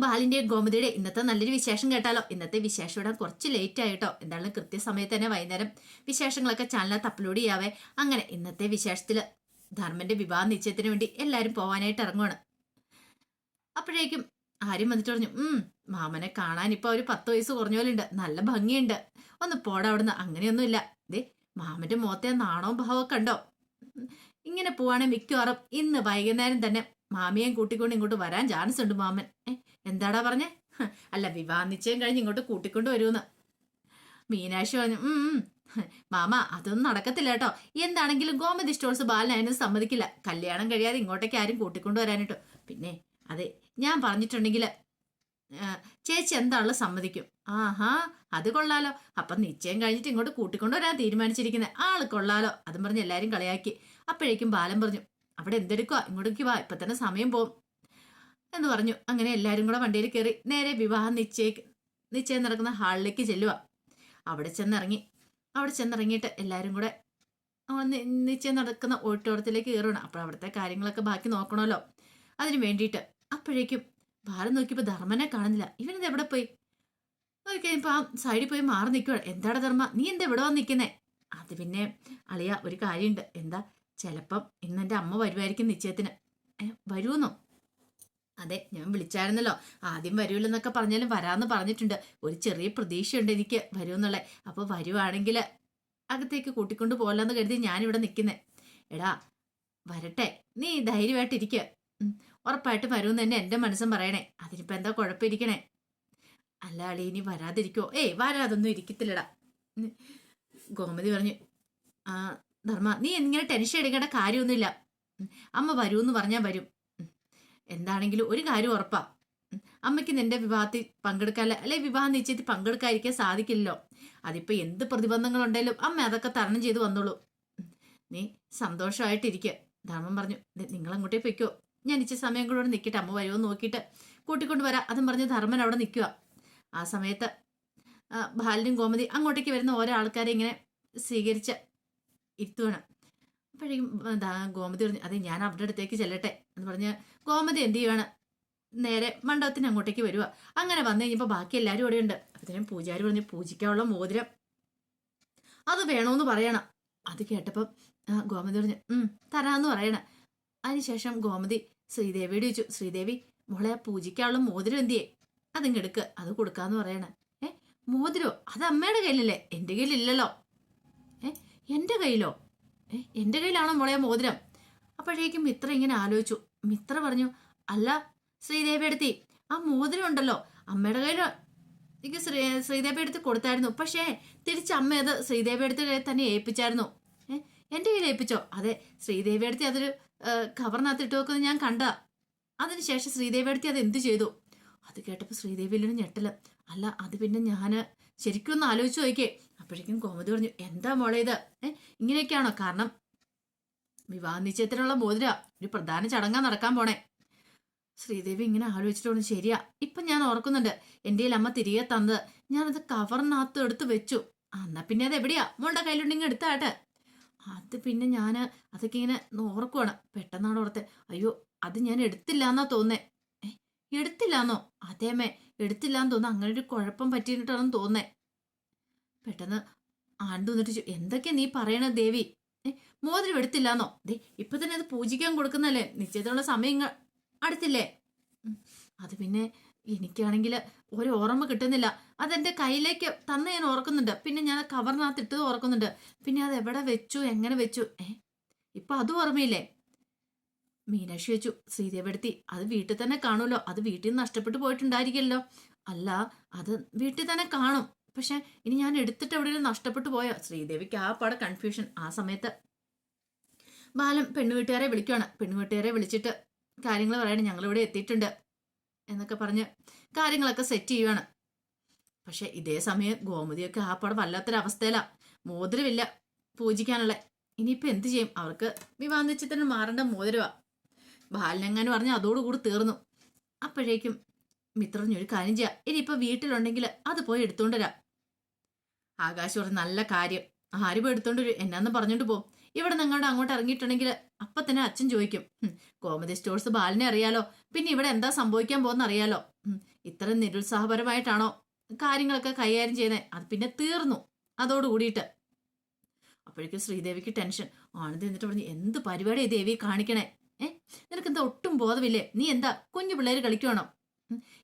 ബാലിന്റെയും ഗോമതിയുടെ ഇന്നത്തെ നല്ലൊരു വിശേഷം കേട്ടാലോ? ഇന്നത്തെ വിശേഷം ഇടാൻ കുറച്ച് ലേറ്റ് ആയിട്ടോ. എന്തായാലും കൃത്യസമയത്ത് തന്നെ വൈകുന്നേരം വിശേഷങ്ങളൊക്കെ ചാനലിനകത്ത് അപ്ലോഡ് ചെയ്യാവേ. അങ്ങനെ ഇന്നത്തെ വിശേഷത്തിൽ ധർമ്മന്റെ വിവാഹ നിശ്ചയത്തിന് വേണ്ടി എല്ലാവരും പോവാനായിട്ട് ഇറങ്ങുവാണ്. അപ്പോഴേക്കും ആര്യം വന്നിട്ട് പറഞ്ഞു ഉം മാമനെ കാണാൻ ഇപ്പൊ ഒരു പത്ത് വയസ്സ് കുറഞ്ഞ പോലെ ഉണ്ട് നല്ല ഭംഗിയുണ്ട്. ഒന്ന് പോടാ അങ്ങനെയൊന്നുമില്ല. ദേ മാമന്റെ മുഖത്തെ നാണവും ഭാവമൊക്കെ ഉണ്ടോ ഇങ്ങനെ പോവാണെങ്കിൽ മിക്കവാറും. ഇന്ന് വൈകുന്നേരം തന്നെ മാമിയെയും കൂട്ടിക്കൊണ്ട് ഇങ്ങോട്ട് വരാൻ ചാൻസ് ഉണ്ട് മാമൻ എന്താടാ പറഞ്ഞേ? അല്ല വിവാഹ നിശ്ചയം കഴിഞ്ഞ് ഇങ്ങോട്ട് കൂട്ടിക്കൊണ്ട് വരുമെന്ന്. മീനാക്ഷി പറഞ്ഞു. മാമ അതൊന്നും നടക്കത്തില്ല കേട്ടോ. എന്താണെങ്കിലും ഗോമതി സ്റ്റോൾസ് ബാലൻ അതിന് സമ്മതിക്കില്ല. കല്യാണം കഴിയാതെ ഇങ്ങോട്ടേക്ക് ആരും കൂട്ടിക്കൊണ്ട് വരാനിട്ടോ പിന്നെ അതെ ഞാൻ പറഞ്ഞിട്ടുണ്ടെങ്കിൽ ചേച്ചി എന്താണല്ലോ സമ്മതിക്കും. ആഹാ അത് കൊള്ളാലോ. അപ്പം നിശ്ചയം കഴിഞ്ഞിട്ട് ഇങ്ങോട്ട് കൂട്ടിക്കൊണ്ട് വരാൻ തീരുമാനിച്ചിരിക്കുന്നത് ആൾ കൊള്ളാലോ. അതും പറഞ്ഞ് എല്ലാവരും കളിയാക്കി. അപ്പോഴേക്കും ബാലൻ പറഞ്ഞു അവിടെ എന്തെടുക്കുക ഇങ്ങോട്ടേക്ക് വാ. ഇപ്പൊ തന്നെ സമയം പോവും. എന്ന് പറഞ്ഞു. അങ്ങനെ എല്ലാവരും കൂടെ വണ്ടിയിൽ കയറി നേരെ വിവാഹ നിശ്ചയ നിശ്ചയം നടക്കുന്ന ഹാളിലേക്ക് ചെല്ലുക അവിടെ ചെന്നിറങ്ങി. അവിടെ ചെന്നിറങ്ങിയിട്ട് എല്ലാവരും കൂടെ നിശ്ചയം നടക്കുന്ന ഓട്ടോടത്തിലേക്ക് കയറണം അപ്പോൾ അവിടുത്തെ കാര്യങ്ങളൊക്കെ ബാക്കി നോക്കണമല്ലോ. അതിന് വേണ്ടിയിട്ട് അപ്പോഴേക്കും ഭാരം നോക്കിയപ്പോൾ ധർമ്മനെ കാണുന്നില്ല. ഇവനെന്ത് എവിടെ പോയി? നോക്കിക്കഴിഞ്ഞപ്പോൾ ആ സൈഡിൽ പോയി മാറി നിൽക്കുവാണ് എന്താടാ ധർമ്മ? നീ എന്താ ഇവിടെ വന്ന് നിൽക്കുന്നേ അത് പിന്നെ അളിയ ഒരു കാര്യമുണ്ട്. എന്താ? ചിലപ്പം ഇന്ന് എന്റെ അമ്മ വരുമായിരിക്കും നിശ്ചയത്തിന്. വരുമെന്നോ? അതെ ഞാൻ വിളിച്ചായിരുന്നല്ലോ. ആദ്യം വരുമല്ലെന്നൊക്കെ പറഞ്ഞാലും വരാമെന്ന് പറഞ്ഞിട്ടുണ്ട്. ഒരു ചെറിയ പ്രതീക്ഷയുണ്ട് എനിക്ക് വരുമെന്നുള്ളത് അപ്പോൾ വരുവാണെങ്കിൽ അകത്തേക്ക് കൂട്ടിക്കൊണ്ട് പോകലെന്ന് കരുതി ഞാനിവിടെ നിൽക്കുന്നേ എടാ വരട്ടെ. നീ ധൈര്യമായിട്ടിരിക്കുക ഉറപ്പായിട്ട് വരുമെന്ന് തന്നെ എന്റെ മനസ്സും പറയണേ. അതിനിപ്പോൾ എന്താ കുഴപ്പമിരിക്കണേ? അല്ല അളി ഇനി വരാതിരിക്കോ? ഏയ് വരാതൊന്നും ഇരിക്കത്തില്ലടാ. ഗോമതി പറഞ്ഞു ആ ധർമ്മ നീ ഇങ്ങനെ ടെൻഷൻ എടുക്കേണ്ട കാര്യമൊന്നുമില്ല. അമ്മ വരൂന്ന് പറഞ്ഞാൽ വരും. എന്താണെങ്കിലും ഒരു കാര്യം ഉറപ്പാ. അമ്മയ്ക്ക് നിന്റെ വിവാഹത്തിൽ പങ്കെടുക്കാൻ അല്ലെ വിവാഹ നിശ്ചയത്തിൽ പങ്കെടുക്കാതിരിക്കാൻ സാധിക്കില്ലല്ലോ. അതിപ്പോ എന്ത് പ്രതിബന്ധങ്ങളുണ്ടെങ്കിലും അമ്മ അതൊക്കെ തരണം ചെയ്ത് വന്നോളൂ. നീ സന്തോഷമായിട്ടിരിക്കുക ധർമ്മം പറഞ്ഞു നിങ്ങൾ അങ്ങോട്ടേ പൊയ്ക്കോ. ഞാൻ ഇച്ചിരി സമയം കൂടെ നിൽക്കട്ടെ അമ്മ വരുമോ നോക്കിയിട്ട് കൂട്ടിക്കൊണ്ട് വരാം. അതും പറഞ്ഞ് ധർമ്മൻ അവിടെ നിൽക്കുക ആ സമയത്ത് ബാലനും ഗോമതി അങ്ങോട്ടേക്ക് വരുന്ന ഓരോ ആൾക്കാരെ ഇങ്ങനെ സ്വീകരിച്ച് ഇരുത്തുവാണ് അപ്പോഴേക്കും എന്താ ഗോമതി പറഞ്ഞു അതെ ഞാൻ അവരുടെ അടുത്തേക്ക് ചെല്ലട്ടെ എന്ന് പറഞ്ഞ് ഗോമതി എന്ത് ചെയ്യുവാണ്? നേരെ മണ്ഡപത്തിന് അങ്ങോട്ടേക്ക് വരിക അങ്ങനെ വന്നു കഴിഞ്ഞപ്പോൾ ബാക്കി എല്ലാവരും ഇവിടെ ഉണ്ട്. അപ്പത്തേനും പൂജാരി പറഞ്ഞു പൂജിക്കാനുള്ള മോതിരം അത് വേണമെന്ന് പറയണം. അത് കേട്ടപ്പം ഗോമതി പറഞ്ഞു ഉം തരാന്ന് പറയണം. അതിനുശേഷം ഗോമതി ശ്രീദേവിയോട് ചോദിച്ചു ശ്രീദേവി മോളെ പൂജിക്കാനുള്ള മോതിരം എന്തിയേ? എടുക്ക് അത് കൊടുക്കാന്ന് പറയണം. ഏ മോതിരോ? അത് അമ്മയുടെ കയ്യിലല്ലേ? എന്റെ കയ്യിലില്ലല്ലോ. എന്റെ കയ്യിലോ? ഏ എന്റെ കയ്യിലാണോ മോളെ മോതിരം? അപ്പോഴേക്കും മിത്ര ഇങ്ങനെ ആലോചിച്ചു. മിത്ര പറഞ്ഞു അല്ല ശ്രീദേവി എടുത്തി. ആ മോതിരം ഉണ്ടല്ലോ. അമ്മയുടെ കയ്യിൽ എനിക്ക് ശ്രീ ശ്രീദേവി എടുത്ത് കൊടുത്തായിരുന്നു. പക്ഷേ തിരിച്ച് അമ്മ അത് ശ്രീദേവി എടുത്ത് തന്നെ ഏൽപ്പിച്ചായിരുന്നു. ഏ എന്റെ കയ്യിൽ ഏൽപ്പിച്ചോ? അതെ ശ്രീദേവി എടുത്തി അതൊരു ഏഹ്, കവറിനകത്ത് ഇട്ട് വെക്കുന്നത് ഞാൻ കണ്ട അതിനുശേഷം ശ്രീദേവി എടുത്തി അത് എന്ത് ചെയ്തു? അത് കേട്ടപ്പോൾ ശ്രീദേവിയിലൊരു ഞെട്ടൽ. അല്ല അത് പിന്നെ ഞാൻ ശരിക്കും ഒന്ന് ആലോചിച്ച് നോക്കിയേ. അപ്പോഴേക്കും കോമതി പറഞ്ഞു എന്താ മോളെ ഇത്? ഏ ഇങ്ങനെയൊക്കെയാണോ? കാരണം വിവാഹ നിശ്ചയത്തിനുള്ള മോതിര ഒരു പ്രധാന ചടങ്ങാ നടക്കാൻ പോണേ. ശ്രീദേവി ഇങ്ങനെ ആലോചിച്ചിട്ടുണ്ട് ശരിയാ ഇപ്പൊ ഞാൻ ഓർക്കുന്നുണ്ട്. എന്റെ അമ്മ തിരികെ തന്നത്. ഞാനത് കവറിനകത്ത് എടുത്ത് വെച്ചു. എന്നാ പിന്നെ അത് എവിടെയാ? മോളുടെ കയ്യിലുണ്ടെങ്കിൽ എടുത്താട്ടെ. അത് പിന്നെ ഞാൻ അതൊക്കെ ഇങ്ങനെ ഓർക്കുവാണ്. പെട്ടെന്നാണ് ഓർത്തെ. അയ്യോ അത് ഞാൻ എടുത്തില്ല എന്നാ തോന്നേ എടുത്തില്ലാന്നോ? അതേമേ എടുത്തില്ലാന്ന് തോന്നുന്നു. അങ്ങനെ ഒരു കുഴപ്പം പറ്റിയിട്ടാണെന്ന് തോന്നേ പെട്ടെന്ന് ആണ്ട് വന്നിട്ട് എന്തൊക്കെയാ നീ പറയണ ദേവി? മോതിരം എടുത്തില്ലാന്നോ? ദേ ഇപ്പൊ തന്നെ അത് പൂജിക്കാൻ കൊടുക്കുന്നല്ലേ? നിശ്ചയത്തിനുള്ള സമയങ്ങൾ അടുത്തില്ലേ? അത് പിന്നെ എനിക്കാണെങ്കിൽ ഒരു ഓർമ്മ കിട്ടുന്നില്ല. അതെന്റെ കയ്യിലേക്ക് തന്ന് ഞാൻ ഓർക്കുന്നുണ്ട്. പിന്നെ ഞാൻ കവറിനകത്ത് ഇട്ടത് ഓർക്കുന്നുണ്ട്. പിന്നെ അത് എവിടെ വെച്ചു? എങ്ങനെ വെച്ചു? ഏ ഇപ്പൊ അതും ഓർമ്മയില്ലേ? മീനാക്ഷി വെച്ചു ശ്രീദേവെടുത്തി അത് വീട്ടിൽ തന്നെ കാണുമല്ലോ. അത് വീട്ടിൽ നിന്ന് നഷ്ടപ്പെട്ടു പോയിട്ടുണ്ടായിരിക്കല്ലോ അല്ല അത് വീട്ടിൽ തന്നെ കാണും. പക്ഷെ ഇനി ഞാൻ എടുത്തിട്ട് എവിടെയെങ്കിലും നഷ്ടപ്പെട്ടു പോയോ? ശ്രീദേവിക്ക് ആ പാടെ കൺഫ്യൂഷൻ ആ സമയത്ത് ബാലം പെണ്ണുവീട്ടുകാരെ വിളിക്കുവാണ്. പെണ്ണുവീട്ടുകാരെ വിളിച്ചിട്ട് കാര്യങ്ങൾ പറയണം ഞങ്ങളിവിടെ എത്തിയിട്ടുണ്ട് എന്നൊക്കെ പറഞ്ഞ് കാര്യങ്ങളൊക്കെ സെറ്റ് ചെയ്യുവാണ്. പക്ഷെ ഇതേ സമയം ഗോമതിയൊക്കെ ആ പാടെ വല്ലാത്തൊരവസ്ഥയിലാ. മോതിരമില്ല പൂജിക്കാനുള്ള. ഇനിയിപ്പോൾ എന്ത് ചെയ്യും? അവർക്ക് വിവാഹ നിശ്ചയത്തിന് മാറേണ്ട മോതിരവാ. ബാലനെങ്ങാനും പറഞ്ഞ് അതോടുകൂടി തീർന്നു. അപ്പോഴേക്കും മിത്രഞ്ഞൊരു കാര്യം ചെയ്യാം. ഇനിയിപ്പോൾ വീട്ടിലുണ്ടെങ്കിൽ അത് പോയി എടുത്തോണ്ട് വരാം. ആകാശ് പറഞ്ഞു നല്ല കാര്യം. ആരും പോയി എടുത്തോണ്ട് വരും. എന്നാന്ന് പറഞ്ഞോണ്ട് പോകും ഇവിടെ നിങ്ങളുടെ അങ്ങോട്ട് ഇറങ്ങിയിട്ടുണ്ടെങ്കിൽ അപ്പൊ തന്നെ അച്ഛൻ ചോദിക്കും. "ഹും, കോമഡി സ്റ്റോഴ്സ് ബാലിനെ അറിയാലോ. പിന്നെ ഇവിടെ എന്താ സംഭവിക്കാൻ പോകുന്ന അറിയാലോ. ഇത്ര നിരുത്സാഹപരമായിട്ടാണോ കാര്യങ്ങളൊക്കെ കൈകാര്യം ചെയ്യുന്നത് അത് പിന്നെ തീർന്നു. അതോട് കൂടിയിട്ട്. അപ്പോഴേക്കും ശ്രീദേവിക്ക് ടെൻഷൻ. ആനന്ദ് എന്നിട്ട് പറഞ്ഞു എന്ത് പരിപാടിയാണ് ദേവി കാണിക്കണേ? ഏ നിനക്ക് എന്താ ഒട്ടും ബോധമില്ലേ? നീ എന്താ കുഞ്ഞു പിള്ളേർ കളിക്കുവാണോ?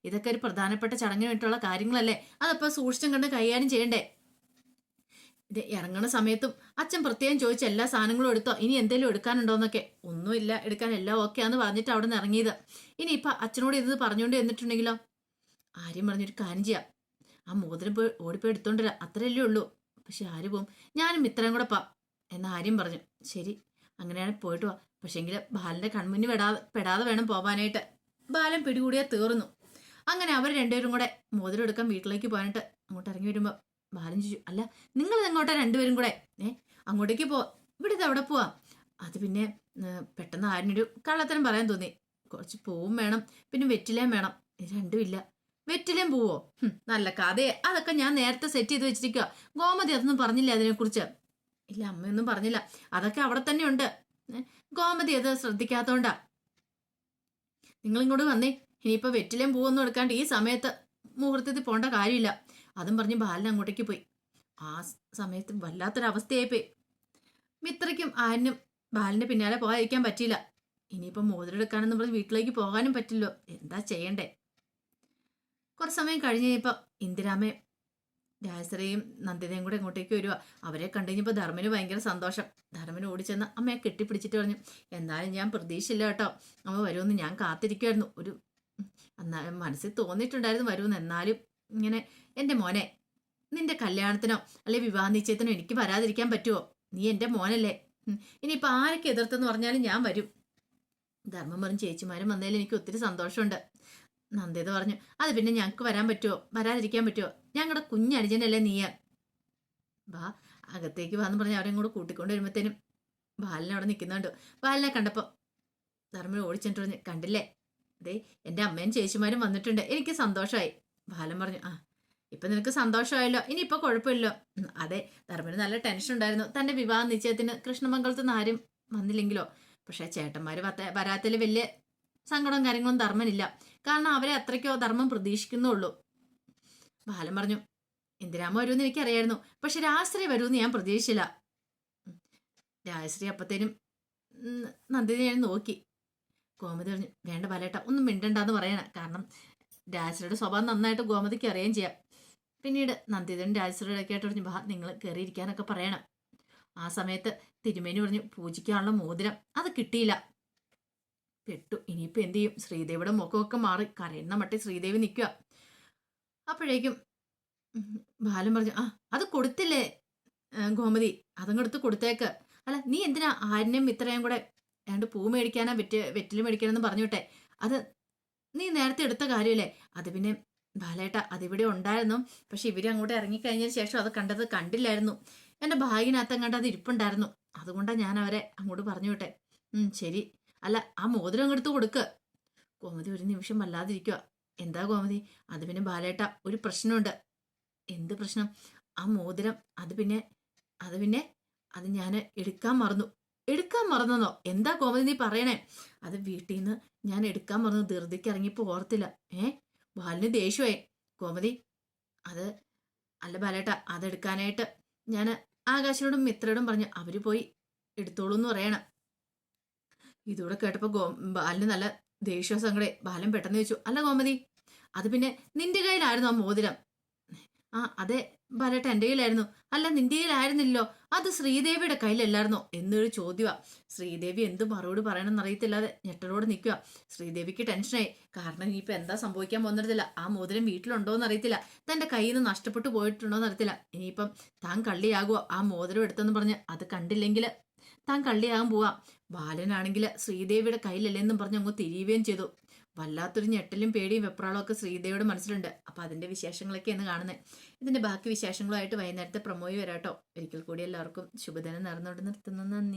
ഇതൊക്കെ ഒരു പ്രധാനപ്പെട്ട ചടങ്ങിന് കാര്യങ്ങളല്ലേ? അതപ്പോ സൂക്ഷിച്ചും കണ്ട് കൈകാര്യം ചെയ്യണ്ടേ? ഇത് ഇറങ്ങണ സമയത്തും അച്ഛൻ പ്രത്യേകം ചോദിച്ച എല്ലാ സാധനങ്ങളും എടുത്തോ? ഇനി എന്തെങ്കിലും എടുക്കാനുണ്ടോന്നൊക്കെ. ഒന്നുമില്ല എടുക്കാൻ എല്ലാം ഓക്കെ ആന്ന് പറഞ്ഞിട്ട് അവിടെ നിന്ന് ഇറങ്ങിയത്. ഇനി ഇപ്പൊ അച്ഛനോട് ഇത് പറഞ്ഞുകൊണ്ട് എന്നിട്ടുണ്ടെങ്കിലോ ആര്യം പറഞ്ഞൊരു കാര്യം ചെയ്യാം. ആ മോതിരം പോയി ഓടിപ്പോയി എടുത്തോണ്ടിരാ. അത്രയല്ലേ ഉള്ളൂ. പക്ഷെ ആര് പോവും? ഞാനും ഇത്രയും കൂടെ പാ എന്ന് ആര്യം പറഞ്ഞു. ശരി അങ്ങനെയാണ് പോയിട്ട് വാ. പക്ഷെങ്കിൽ ബാലന്റെ കൺമുന്നിൽ പെടാതെ പെടാതെ വേണം പോവാനായിട്ട്. ബാലൻ പിടികൂടിയാ തീർന്നു. അങ്ങനെ അവർ രണ്ടുപേരും കൂടെ മോതിരം എടുക്കാൻ വീട്ടിലേക്ക് പോകാനായിട്ട് അങ്ങോട്ട് ഇറങ്ങി വരുമ്പോൾ ബാലൻ ചോദിച്ചു അല്ല നിങ്ങൾ എങ്ങോട്ടാ രണ്ടുപേരും കൂടെ? ഏ അങ്ങോട്ടേക്ക് പോ ഇവിടെ എവിടെ പോവാ. അത് പിന്നെ പെട്ടെന്ന് ആരിനൊരു കള്ളത്തരം പറയാൻ തോന്നി. കുറച്ച് പൂവും വേണം പിന്നെ വെറ്റിലേം വേണം. ഇത് രണ്ടും ഇല്ല. വെറ്റിലേം പൂവോ? നല്ല കഥയെ. അതൊക്കെ ഞാൻ നേരത്തെ സെറ്റ് ചെയ്ത് വെച്ചിരിക്കുക ഗോമതി അതൊന്നും പറഞ്ഞില്ല അതിനെക്കുറിച്ച്. ഇല്ല അമ്മയൊന്നും പറഞ്ഞില്ല. അതൊക്കെ അവിടെ തന്നെ ഉണ്ട്. ഗോമതി അത് ശ്രദ്ധിക്കാത്തോണ്ടാ. നിങ്ങളിങ്ങോട്ട് വന്നേ. ഇനിയിപ്പോൾ വെറ്റിലേം പൂവൊന്നും എടുക്കാണ്ട് ഈ സമയത്ത് മുഹൂർത്തത്തിൽ പോകേണ്ട കാര്യമില്ല. അതും പറഞ്ഞ് ബാലൻ അങ്ങോട്ടേക്ക് പോയി. ആ സമയത്ത് വല്ലാത്തൊരവസ്ഥയായി പോയി മിത്രയ്ക്കും ആനും ബാലിന്റെ പിന്നാലെ പോകാതിരിക്കാൻ പറ്റിയില്ല. ഇനിയിപ്പോൾ മോതിരെടുക്കാനെന്ന് പറഞ്ഞ് വീട്ടിലേക്ക് പോകാനും പറ്റില്ലോ. എന്താ ചെയ്യണ്ടേ? കുറച്ച് സമയം കഴിഞ്ഞ് കഴിഞ്ഞപ്പോൾ ഇന്ദിരാമയും രാജശ്രീയും നന്ദിതയും കൂടെ ഇങ്ങോട്ടേക്ക് വരിക അവരെ കണ്ടുകഴിഞ്ഞപ്പോൾ ധർമ്മന് ഭയങ്കര സന്തോഷം. ധർമ്മന് ഓടിച്ചെന്ന് അമ്മയെ കെട്ടിപ്പിടിച്ചിട്ട് പറഞ്ഞു എന്നാലും ഞാൻ പ്രതീക്ഷയില്ല കേട്ടോ. അമ്മ വരുമെന്ന് ഞാൻ കാത്തിരിക്കുമായിരുന്നു ഒരു എന്നാലും മനസ്സിൽ തോന്നിയിട്ടുണ്ടായിരുന്നു വരുമെന്ന്. എന്നാലും ഇങ്ങനെ എന്റെ മോനെ നിന്റെ കല്യാണത്തിനോ അല്ലെ വിവാഹ നിശ്ചയത്തിനോ എനിക്ക് വരാതിരിക്കാൻ പറ്റുമോ നീ എന്റെ മോനല്ലേ. ഇനിയിപ്പോൾ ആരൊക്കെ എതിർത്തെന്ന് പറഞ്ഞാലും ഞാൻ വരും. ധർമ്മം പറഞ്ഞ് ചേച്ചിമാരും വന്നതിൽ എനിക്ക് ഒത്തിരി സന്തോഷമുണ്ട്. നന്ദിത പറഞ്ഞു. അത് പിന്നെ ഞങ്ങൾക്ക് വരാൻ പറ്റുമോ വരാതിരിക്കാൻ പറ്റുമോ ഞങ്ങളുടെ കുഞ്ഞനുജനല്ലേ നീയ. വാ അകത്തേക്ക് വാന്ന് പറഞ്ഞ് അവരെയും കൂടെ കൂട്ടിക്കൊണ്ട് വരുമ്പോഴത്തേനും ബാലിനെ അവിടെ നിൽക്കുന്നുണ്ട് ബാലിനെ കണ്ടപ്പോൾ ധർമ്മൻ ഓടിച്ചിട്ട് പറഞ്ഞു കണ്ടില്ലേ? ദേ എന്റെ അമ്മയും ചേച്ചിമാരും വന്നിട്ടുണ്ട്. എനിക്ക് സന്തോഷമായി ബാലൻ പറഞ്ഞു ആ ഇപ്പം നിനക്ക് സന്തോഷമായല്ലോ. ഇനി ഇപ്പം കുഴപ്പമില്ലല്ലോ അതെ ധർമ്മന് നല്ല ടെൻഷൻ ഉണ്ടായിരുന്നു. തന്റെ വിവാഹ നിശ്ചയത്തിന് കൃഷ്ണമംഗലത്ത് നിന്ന് ആരും വന്നില്ലെങ്കിലോ? പക്ഷേ ചേട്ടന്മാർ വരാത്തതിൽ വലിയ സങ്കടവും കാര്യങ്ങളും ധർമ്മനില്ല. കാരണം അവരെ അത്രയ്ക്കോ ധർമ്മം പ്രതീക്ഷിക്കുന്നുള്ളൂ. ബാലൻ പറഞ്ഞു ഇന്ദിരാമ വരുമെന്ന് എനിക്കറിയായിരുന്നു. പക്ഷെ രാശ്രീ വരുമെന്ന് ഞാൻ പ്രതീക്ഷിച്ചില്ല. രാജശ്രീ അപ്പത്തേനും നന്ദിനി ഞാൻ നോക്കി. ഗോമതി പറഞ്ഞു വേണ്ട ബാലേട്ട ഒന്നും മിണ്ടണ്ടെന്ന് പറയണ. കാരണം രാജശ്രീയുടെ സ്വഭാവം നന്നായിട്ട് ഗോമതിക്ക് അറിയുകയും ചെയ്യാം. പിന്നീട് നന്ദിതനും രാജശ്രീയുടെ ഒക്കെ ആയിട്ട് പറഞ്ഞു ബാ നിങ്ങൾ കയറിയിരിക്കാനൊക്കെ പറയണം. ആ സമയത്ത് തിരുമേനി പറഞ്ഞു പൂജിക്കാനുള്ള മോതിരം. അത് കിട്ടിയില്ല. പെട്ടു. ഇനിയിപ്പോൾ എന്ത് ചെയ്യും? ശ്രീദേവിയുടെ മുഖമൊക്കെ മാറി. കരയുന്ന മട്ടി ശ്രീദേവി നിൽക്കുക അപ്പോഴേക്കും ബാലം ബാലൻ പറഞ്ഞു ആ അത് കൊടുത്തില്ലേ ഗോമതി? അതങ്ങെടുത്ത് കൊടുത്തേക്ക്. അല്ല നീ എന്തിനാ ആരിനെയും ഇത്രയും കൂടെ രണ്ട് പൂ മേടിക്കാനാ വെറ്റ് വെറ്റിൽ മേടിക്കാനെന്ന് പറഞ്ഞു അത് നീ നേരത്തെ എടുത്ത കാര്യമല്ലേ അത് പിന്നെ ബാലേട്ട അതിവിടെ ഉണ്ടായിരുന്നു. പക്ഷെ ഇവർ അങ്ങോട്ട് ഇറങ്ങിക്കഴിഞ്ഞതിന് ശേഷം അത് കണ്ടത് കണ്ടില്ലായിരുന്നു. എന്റെ ഭാഗ്യനകത്ത് കണ്ട് അത് ഇരിപ്പുണ്ടായിരുന്നു. അതുകൊണ്ടാണ് ഞാൻ അവരെ അങ്ങോട്ട് പറഞ്ഞു വിട്ടെ ശരി. അല്ല ആ മോതിരം അങ്ങെടുത്ത് കൊടുക്ക്. ഗോമതി ഒരു നിമിഷം വല്ലാതിരിക്കുക എന്താ ഗോമതി? അത് പിന്നെ ബാലേട്ട ഒരു പ്രശ്നമുണ്ട്. എന്ത് പ്രശ്നം? ആ മോതിരം അത് പിന്നെ അത് പിന്നെ അത് ഞാൻ എടുക്കാൻ മറന്നു. എടുക്കാൻ മറന്നോ എന്താ ഗോമതി നീ പറയണേ? അത് വീട്ടിൽ നിന്ന് ഞാൻ എടുക്കാൻ മറന്നു. ധൃതിക്ക് ഇറങ്ങിപ്പോ ഓർത്തില്ല. ഏ? ബാലിന് ദേഷ്യമായി ഗോമതി അത് അല്ല ബാലേട്ട അതെടുക്കാനായിട്ട് ഞാൻ ആകാശനോടും മിത്രയോടും പറഞ്ഞു അവർ പോയി എടുത്തോളൂ എന്ന് പറയണം. ഇതൂടെ കേട്ടപ്പോൾ ഗോ ബാലിന് നല്ല ദേഷ്യ സങ്കടേ. ബാലൻ പെട്ടെന്ന് ചോദിച്ചു അല്ല ഗോമതി അത് പിന്നെ നിന്റെ കയ്യിലായിരുന്നു ആ മോതിരം? ആ അതെ ബാലേട്ട എന്റെ കയ്യിലായിരുന്നു. അല്ല നിന്റെ കയ്യിലായിരുന്നില്ലോ. അത് ശ്രീദേവിയുടെ കയ്യിലല്ലായിരുന്നോ? എന്നൊരു ചോദ്യമാണ് ശ്രീദേവി എന്ത് മറുപടി പറയണമെന്ന് അറിയത്തില്ലാതെ ഞെട്ടലോട് നിൽക്കുക ശ്രീദേവിക്ക് ടെൻഷനായി. കാരണം ഇനിയിപ്പോൾ എന്താ സംഭവിക്കാൻ പോകുന്നിടത്തില്ല ആ മോതിരം വീട്ടിലുണ്ടോ എന്ന് അറിയത്തില്ല. തന്റെ കയ്യിൽ നിന്ന് നഷ്ടപ്പെട്ടു പോയിട്ടുണ്ടോ എന്ന് അറിയത്തില്ല. ഇനിയിപ്പം താൻ കള്ളിയാകുമോ ആ മോതിരം എടുത്തെന്ന് പറഞ്ഞ് അത് കണ്ടില്ലെങ്കിൽ താൻ കള്ളിയാകാൻ പോവാ. ബാലനാണെങ്കിൽ ശ്രീദേവിയുടെ കയ്യിലല്ലെന്നും പറഞ്ഞ് അങ്ങ് തിരിയുകയും ചെയ്തു. വല്ലാത്തൊരു ഞെട്ടലും പേടിയും വെപ്രാളും ഒക്കെ ശ്രീദേവിയുടെ മനസ്സിലുണ്ട്. അപ്പൊ അതിന്റെ വിശേഷങ്ങളൊക്കെയാണ് കാണുന്നത് ഇതിന്റെ ബാക്കി വിശേഷങ്ങളുമായിട്ട് വൈകുന്നേരത്തെ പ്രമോയി വരാട്ടോ. ഒരിക്കൽ കൂടി എല്ലാവർക്കും ശുഭദിനം നേർന്നുകൊണ്ട് നിർത്തുന്നു. നന്ദി.